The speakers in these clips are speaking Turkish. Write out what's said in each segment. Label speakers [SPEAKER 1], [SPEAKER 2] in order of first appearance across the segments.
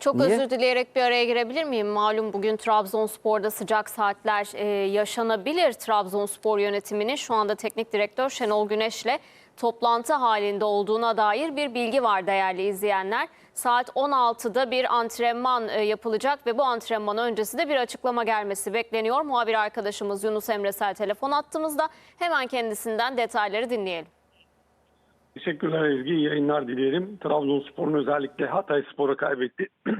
[SPEAKER 1] Çok
[SPEAKER 2] Niye?
[SPEAKER 1] özür dileyerek bir araya girebilir miyim? Malum bugün Trabzonspor'da sıcak saatler e, yaşanabilir. Trabzonspor yönetiminin şu anda teknik direktör Şenol Güneş'le toplantı halinde olduğuna dair bir bilgi var değerli izleyenler. Saat 16'da bir antrenman e, yapılacak ve bu antrenman öncesi de bir açıklama gelmesi bekleniyor. Muhabir arkadaşımız Yunus Emresel telefon attığımızda hemen kendisinden detayları dinleyelim.
[SPEAKER 3] Teşekkürler Ezgi. İyi yayınlar dileyelim. Trabzonspor'un özellikle Hatay Spor'a kaybetti.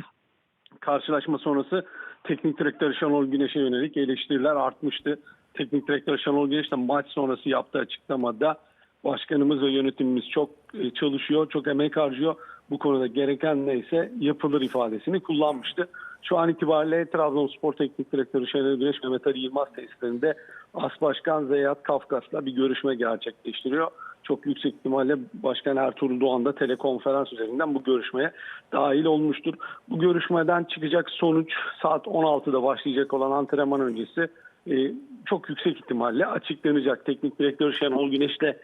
[SPEAKER 3] Karşılaşma sonrası teknik direktör Şenol Güneş'e yönelik eleştiriler artmıştı. Teknik direktör Şenol Güneş de maç sonrası yaptığı açıklamada başkanımız ve yönetimimiz çok e, çalışıyor, çok emek harcıyor. Bu konuda gereken neyse yapılır ifadesini kullanmıştı. Şu an itibariyle Trabzonspor Teknik Direktörü Şenol Güneş Mehmet Ali Yılmaz tesislerinde As Başkan Zeyat Kafkas'la bir görüşme gerçekleştiriyor. Çok yüksek ihtimalle Başkan Ertuğrul Doğan da telekonferans üzerinden bu görüşmeye dahil olmuştur. Bu görüşmeden çıkacak sonuç saat 16'da başlayacak olan antrenman öncesi e, çok yüksek ihtimalle açıklanacak. Teknik Direktör Şenol Güneş'le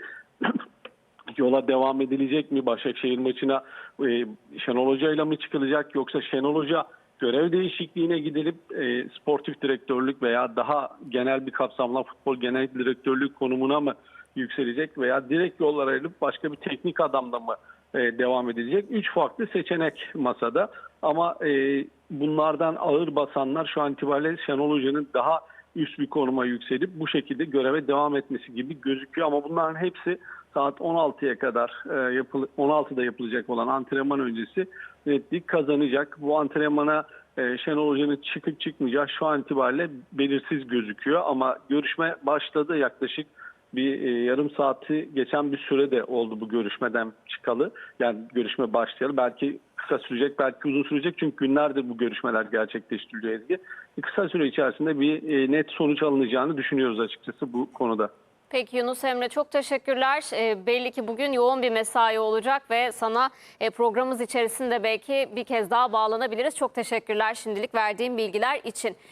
[SPEAKER 3] yola devam edilecek mi? Başakşehir maçına e, Şenol Hoca ile mi çıkılacak yoksa Şenol Hoca görev değişikliğine gidilip e, sportif direktörlük veya daha genel bir kapsamla futbol genel direktörlük konumuna mı yükselecek veya direkt yollar ayrılıp başka bir teknik adamla mı e, devam edilecek? Üç farklı seçenek masada ama e, bunlardan ağır basanlar şu an itibariyle Şenol Hoca'nın daha üst bir konuma yükselip bu şekilde göreve devam etmesi gibi gözüküyor ama bunların hepsi saat 16'ya kadar e, yapıl 16'da yapılacak olan antrenman öncesi netlik kazanacak. Bu antrenmana e, Şenol Hoca'nın çıkıp çıkmayacağı şu an itibariyle belirsiz gözüküyor ama görüşme başladı yaklaşık bir e, yarım saati geçen bir süre de oldu bu görüşmeden çıkalı. Yani görüşme başlayalı. Belki kısa sürecek, belki uzun sürecek. Çünkü günlerdir bu görüşmeler gerçekleştiriliyor Ezgi. Kısa süre içerisinde bir e, net sonuç alınacağını düşünüyoruz açıkçası bu konuda.
[SPEAKER 1] Peki Yunus Emre çok teşekkürler. E, belli ki bugün yoğun bir mesai olacak ve sana e, programımız içerisinde belki bir kez daha bağlanabiliriz. Çok teşekkürler şimdilik verdiğim bilgiler için.